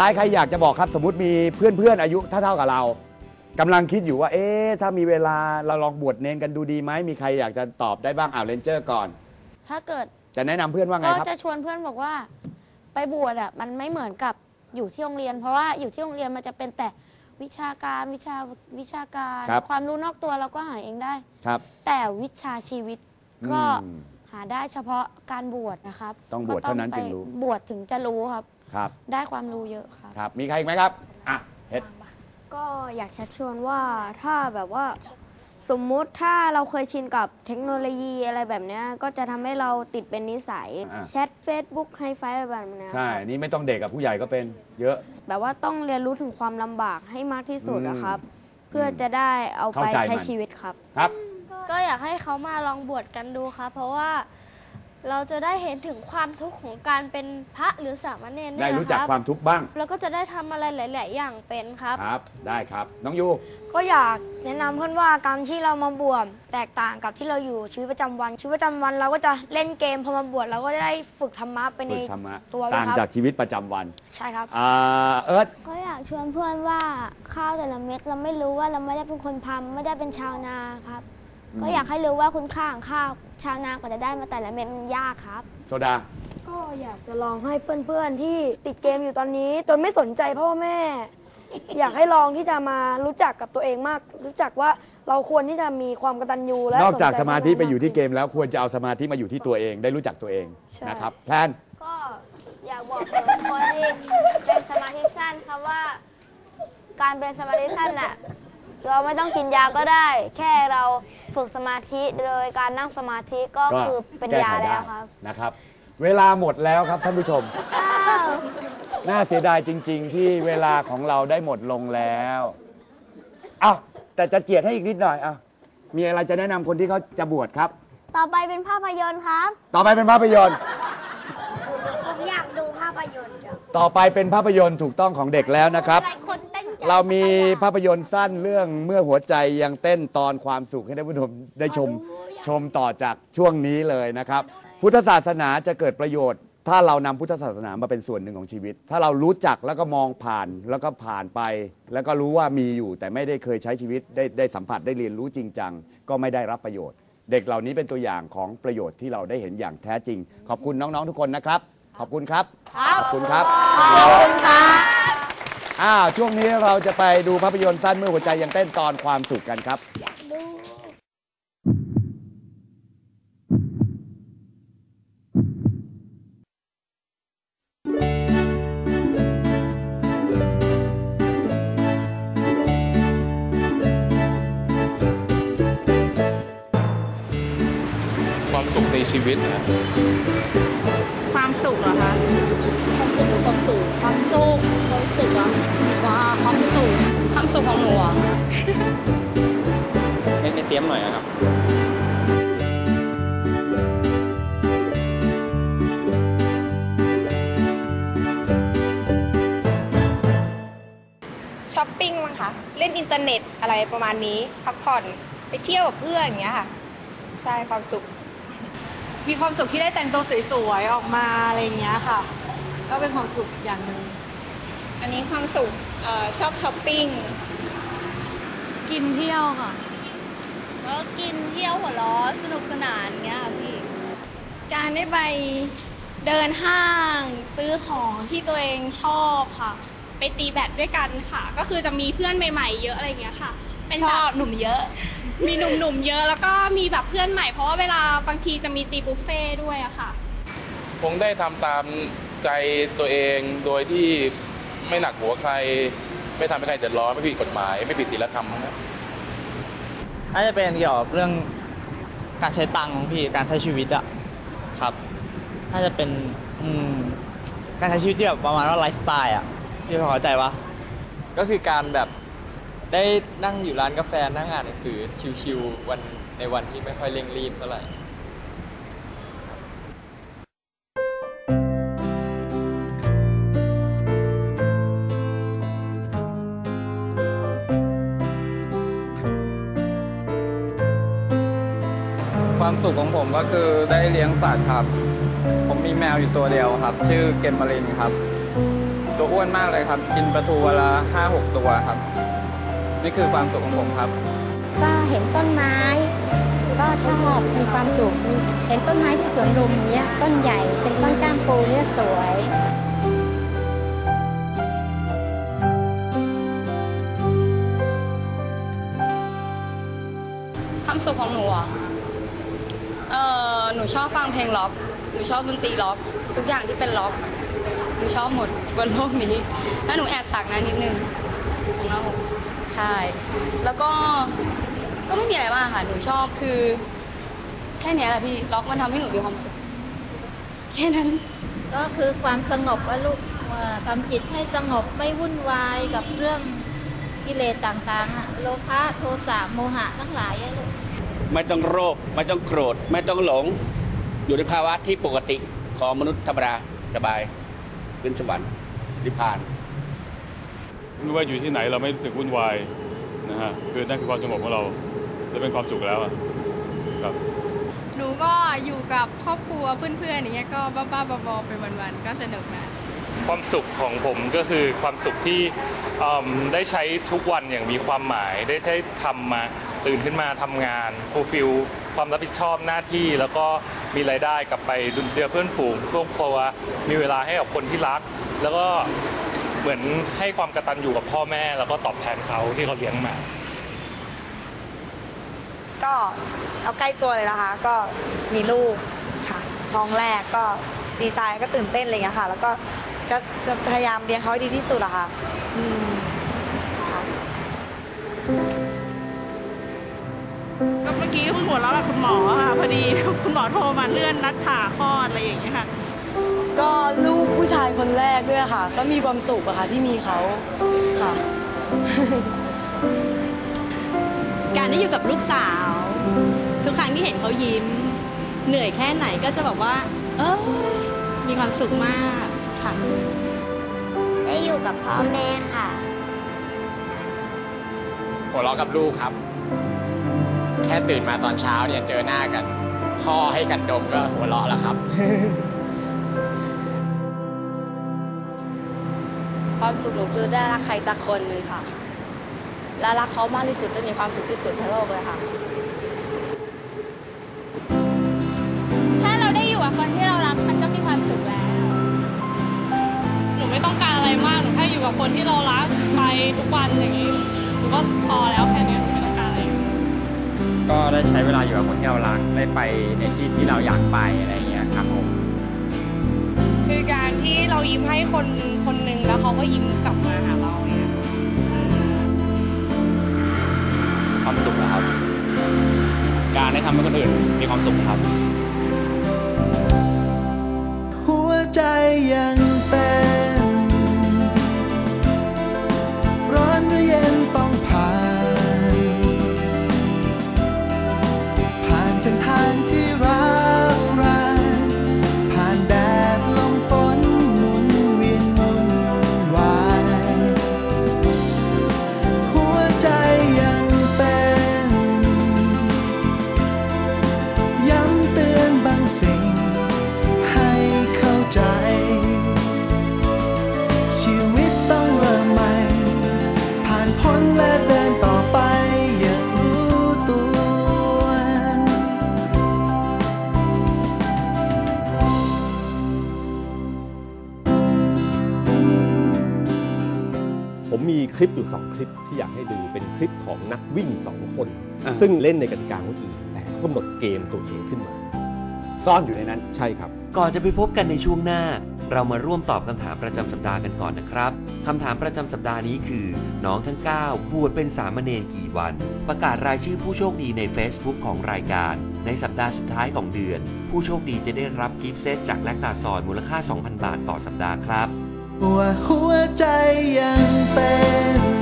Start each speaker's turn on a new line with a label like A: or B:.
A: ท้ายใครอยากจะบอกครับสมมติมีเพื่อนๆอายุเท่าๆกับเรากำลังคิดอยู่ว่า เอ๊ะถ้ามีเวลาเราลองบวชเนนกันดูดีไหมมีใครอยากจะตอบได้บ้างอ่าวเรนเจอร์ก่อน
B: ถ้าเกิด
A: จะแนะนำเพื่อนว่าไง
B: ก็
A: ครับ
B: จะชวนเพื่อนบอกว่า ไปบวชอะมันไม่เหมือนกับอยู่ที่โรงเรียน เพราะว่าอยู่ที่โรงเรียนมันจะเป็นแต่วิชาการวิชาวิชาการ
A: ครับ
B: ความรู้นอกตัวเราก็หาเองได้
A: ครับ
B: แต่วิชาชีวิตก็
A: อืม
B: หาได้เฉพาะการบวชนะครับ
A: ต้องบวชเท่านั้น
B: ก็
A: จึ
B: อง
A: รู้
B: ไปบวชถึงจะรู้ครับ
A: ครับ
B: ได้ความรู้เยอะครับ
A: ครับ มีใครอีกไหมครับอะเฮ็ด
C: ก็อยากชักชวนว่าถ้าแบบว่าสมมุติถ้าเราเคยชินกับเทคโนโลยีอะไรแบบเนี้ยก็จะทำให้เราติดเป็นนิสัย
A: อ่า
C: แชท Facebook ไฮไฟอะไรแบบเนี้ย
A: ใช่
C: ครับ
A: นี่ไม่ต้องเด็กกับผู้ใหญ่ก็เป็นเยอะ
C: แบบว่าต้องเรียนรู้ถึงความลำบากให้มากที่สุด
A: อืม
C: นะครับ เพื่อจะได้เอา
A: เข้า
C: ไป
A: ใจ
C: ใช้
A: มัน
C: ชีวิตครับ
A: ครับ
D: ก็อยากให้เขามาลองบวชกันดูครับ เพราะว่า เราจะได้เห็นถึงความทุกข์ของการเป็นพระหรือสามเณร
A: ได้
D: เนี่ย
A: รู้จัก
D: นะครับ
A: ความทุกข์บ้าง
D: แล้วก็จะได้ทำอะไรหลาย ๆ อย่างเป็นครับ
A: ครับ ได้ครับ น้องยู
E: ก็อยากแนะนำเพื่อนว่าการที่เรามาบวชแตกต่างกับที่เราอยู่ชีวิตประจำวัน ชีวิตประจำวันเราก็จะเล่นเกมพอมาบวชเราก็ได้ฝึกธรรมะไปใน
A: ฝึกธรรมะ
E: ตัวด้วย
A: ต่าง
E: ครับ
A: จากชีวิตประจำวัน
E: ใช่ครับ
A: อ่าเอิร์ธ
F: ก็อยากชวนเพื่อนว่าข้าวแต่ละเม็ดเราไม่รู้ว่าเราไม่ได้เป็นคนทำไม่ได้เป็นชาวนาครับ ก็อยากให้รู้ว่าคุณค่าของข้าว ชาวนากว่าจะได้มาแต่ละเม็ดมันยากครับ
A: โซดา
E: ก็อยากจะลองให้เพื่อนๆที่ติดเกมอยู่ตอนนี้ จนไม่สนใจพ่อแม่ อยากให้ลองที่จะมารู้จักกับตัวเองมาก รู้จักว่าเราควรที่จะมีความกตัญญูและ
A: นอกจาก
E: นใจ
A: สมาธิไป
E: พ่แอ
A: ยู่ที่เกมแล้วควรจะเอาสมาธิมาอยู่ที่ตัวเองได้รู้จักตัวเอง
E: ใช่
A: นะครับแพลน
B: ก็อยากบอกถึงคนที่เป็นสมาธิสั้นครับว่า การเป็นสมาธิสั้นน่ะ เราไม่ต้องกินยาก็ได้ แค่เราฝึกสมาธิโดยการนั่งสมาธิก็
A: ก็
B: คือเป็น
A: แก้
B: ยา
A: ไขได้
B: แล้วครับ
A: นะครับ เวลาหมดแล้วครับท่านผู้ชม น่าเสียดายจริง ๆ ที่เวลาของเราได้หมดลงแล้วอ้าวแต่จะเจียดให้อีกนิดหน่อยอ้าวมีอะไรจะแนะนำคนที่เขาจะบวชครับ
F: ต่อไปเป็นภาพยนตร์ครับ
A: ต่อไปเป็นภาพยนตร์
F: ผมอยากดูภาพยนตร์ครับ
A: ต่อไปเป็นภาพยนตร์ถูกต้องของเด็กแล้วนะครับ
F: หลายคน เต้นใจ
A: เรามีภาพยนตร์สั้นเรื่องเมื่อหัวใจยังเต้นตอนความสุขให้ท่านผู้ชมได้ชมชมต่อจากช่วงนี้เลยนะครับ พุทธศาสนาจะเกิดประโยชน์ ถ้าเรานำพุทธศาสนามาเป็นส่วนหนึ่งของชีวิต ถ้าเรารู้จักแล้วก็มองผ่านแล้วก็ผ่านไป แล้วก็รู้ว่ามีอยู่ แต่ไม่ได้เคยใช้ชีวิตได้ได้สัมผัสได้เรียนรู้จริงจังก็ไม่ได้รับประโยชน์ เด็กเหล่านี้เป็นตัวอย่างของประโยชน์ที่เราได้เห็นอย่างแท้จริง ขอบคุณน้องๆทุกคนนะครับ ขอบคุณครับ ขอบคุณครับ ขอบคุณครับ อ้าวช่วงนี้เราจะไปดูภาพยนตร์สั้นเมื่อหัวใจยังเต้นตอนความสุขกันครับ
G: ความสุขในชีวิตนะ
H: สุขเหรอคะ ความสุขคือความสุขความสุขความสุขอะว้าความสุขความสุขของหนูอะ
G: ไม่ไม่เตรียมหน่อยอะครับ
H: ช้อปปิ้งมั้งคะเล่นอินเทอร์เน็ตอะไรประมาณนี้ พักผ่อนไปเที่ยวกับเพื่อนอย่างเงี้ยค่ะ ใช่ความสุข
I: มีความสุขที่ได้แต่งตัวสวยๆออกมาอะไรอย่างเงี้ยค่ะ ก็เป็นความสุขอย่างหนึ่ง
H: อันนี้ความสุขเอ่อชอบช้อปปิ้ง
I: กินเที่ยวค่ะ
D: ก็กินเที่ยวหัวล้อสนุกสนานเงี้ยพี่
C: การได้ไปเดินห้างซื้อของที่ตัวเองชอบค่ะ
J: ไปตีแบดด้วยกันค่ะ ก็คือจะมีเพื่อนใหม่ๆ เยอะอะไรอย่างเงี้ยค่ะ เป็น
H: ช
J: แบ
H: อบบหนุ่มเยอะ
J: มีหนุ่มๆเยอะแล้วก็มีแบบเพื่อนใหม่ เพราะว่าเวลาบางทีจะมีตีบุฟเฟ่ต์ด้วยอะค่ะ
G: คงได้ทำตามใจตัวเองโดยที่ไม่หนักหัวใคร ไม่ทำให้ใครเดือดร้อนไม่ผิดกฎหมาย ไม่ผิดศีลธรรมครับ
K: น่าจะเป็นเกี่ยวกับเรื่องการใช้ตังค์ของพี่การใช้ชีวิตอะครับ น่าจะเป็นอืมการใช้ชีวิตที่แบบประมาณว่าไลฟ์สไตล์อะพี่พอเข้าใจปะ
L: ก็คือการแบบ ได้นั่งอยู่ร้านกาแฟนั่งอ่านหนังสือชิวๆวันในวันที่ไม่ค่อยเร่งรีบเท่าไหร่
K: ความสุขของผมก็คือได้เลี้ยงสัตว์ครับ ผมมีแมวอยู่ตัวเดียวครับ ชื่อเกมมารินครับ
M: ตัวอ้วนมากเลยครับ กินปลาทูเวละห้าหกตัวครับ นี่คือความสุขของผมครับ
N: ก็เห็นต้นไม้ ก็ชอบมีความสุขมีเห็นต้นไม้ที่สวนลุมเนี้ยต้นใหญ่เป็นต้นก้ามปูเนี่ยสวย
H: ความสุขของหนูอะเออหนูชอบฟังเพลงล็อก หนูชอบดนตรีล็อก ทุกอย่างที่เป็นล็อก หนูชอบหมดบนโลกนี้ แล้วหนูแอบสักนะนิดนึงของเรา ใช่ แล้วก็ก็ไม่มีอะไรมากค่ะ หนูชอบคือ แค่เนี้ยแหละพี่ ล็อกมันทำให้หนูมีความสุขแค่นั้น
N: ก็คือความสงบว่าลูกว่าทำจิตให้สงบไม่วุ่นวายกับเรื่องกิเลสต่างๆอะโลภะโทสะโมหะทั้งหลายอะลูก
O: ไม่ต้องโรค ไม่ต้องโกรธ ไม่ต้องหลง อยู่ในภาวะที่ปกติของมนุษย์ธรรมดาสบายขึ้นสวรรค์นิพพาน
P: ไม่ว่าอยู่ที่ไหนเราไม่รู้สึกวุ่นวายนะฮะคือนั่นคือความสงบของเราและเป็นความสุขแล้วอะครับ
J: หนูก็อยู่กับครอบครัวเพื่อนๆอย่างเงี้ยก็บ้าๆบอๆไปวันๆก็สนุกนะ
Q: ความสุขของผมก็คือความสุขที่เอิ่มได้ใช้ทุกวันอย่างมีความหมาย ได้ใช้ทำมาตื่นขึ้นมาทำงานฟูลฟิลความรับผิดชอบหน้าที่ แล้วก็มีรายได้กลับไปจุนเจือเพื่อนฝูงครอบครัวมีเวลาให้กับคนที่รัก แล้วก็ เหมือนให้ความกตัญญูกับพ่อแม่ แล้วก็ตอบแทนเขาที่เขาเลี้ยงมา
R: ก็เอาใกล้ตัวเลยนะคะ ก็มีลูกค่ะ ท้องแรกก็ดีใจก็ตื่นเต้นอะไรอย่างเงี้ยค่ะ แล้วก็จะจะพยายามเลี้ยงเขาให้ดีที่สุดอะค่ะอืมค่ะ
I: ก็เมื่อกี้เพิ่งหัวเราะกับคุณหมอค่ะพอดีคุณหมอโทรมาเลื่อนนัดผ่าคลอดอะไรอย่างเงี้ยค่ะ
R: ก็ลูกผู้ชายคนแรกด้วยค่ะ ก็มีความสุขอะค่ะที่มีเขาค่ะ
S: การได้อยู่กับลูกสาว ทุกครั้งที่เห็นเขายิ้ม เหนื่อยแค่ไหนก็จะบอกว่า เออมีความสุขมากค่ะ
F: ได้อยู่กับพ่อแม่ค่ะ
T: หัวเราะกับลูกครับ แค่ตื่นมาตอนเช้าเนี่ยเจอหน้ากัน พ่อให้กันดมก็หัวเราะแล้วครับ
H: ความสุขหนูคือได้รักใครสักคนหนึ่งค่ะ และรักเขามากที่สุดจะมีความสุขที่สุดในโลกเลยค่ะ
J: ถ้าเราได้อยู่กับคนที่เรารักมันก็มีความสุขแล้ว หนูไม่ต้องการอะไรมาก หนูแค่อยู่กับคนที่เรารักไปทุกวันอย่างนี้ หนูก็พอแล้วแค่เนี้ยหนูไม่ต้องการอะไร
T: ก็ได้ใช้เวลาอยู่กับคนที่เรารัก ได้ไปในที่ที่เราอยากไปอะไรอย่างเงี้ยครับผม
J: คือการที่เรายิ้มให้คนคนหนึ่ง แล้วเขาก็ยิ้มกลับมาหาเราเนี่ย
O: ความสุขนะครับ การได้ทำให้คนอื่นมีความสุขนะครับ
U: หัวใจยัง
V: ผมมีคลิปอยู่ 2 คลิปที่อยากให้ดูเป็นคลิปของนักวิ่ง 2 คน
A: อ่า
V: ซึ่งเล่นในกติกาคนอื่นแต่เขากำหนดเกมตัวเองขึ้นมา
A: ซ่อนอยู่ในนั้น
V: ใช่ครับ
W: ก่อนจะไปพบกันในช่วงหน้า เรามาร่วมตอบคำถามประจำสัปดาห์กันก่อนนะครับคำถามประจำสัปดาห์นี้คือ น้องทั้ง 9 บวชเป็นสามเณรกี่วัน ประกาศรายชื่อผู้โชคดีใน Facebook ของรายการ ในสัปดาห์สุดท้ายของเดือน ผู้โชคดีจะได้รับกิฟต์เซตจากแลคตาซอยมูลค่า 2,000 บาทต่อสัปดาห์ครับ
U: ว่าหัวใจยังเต้น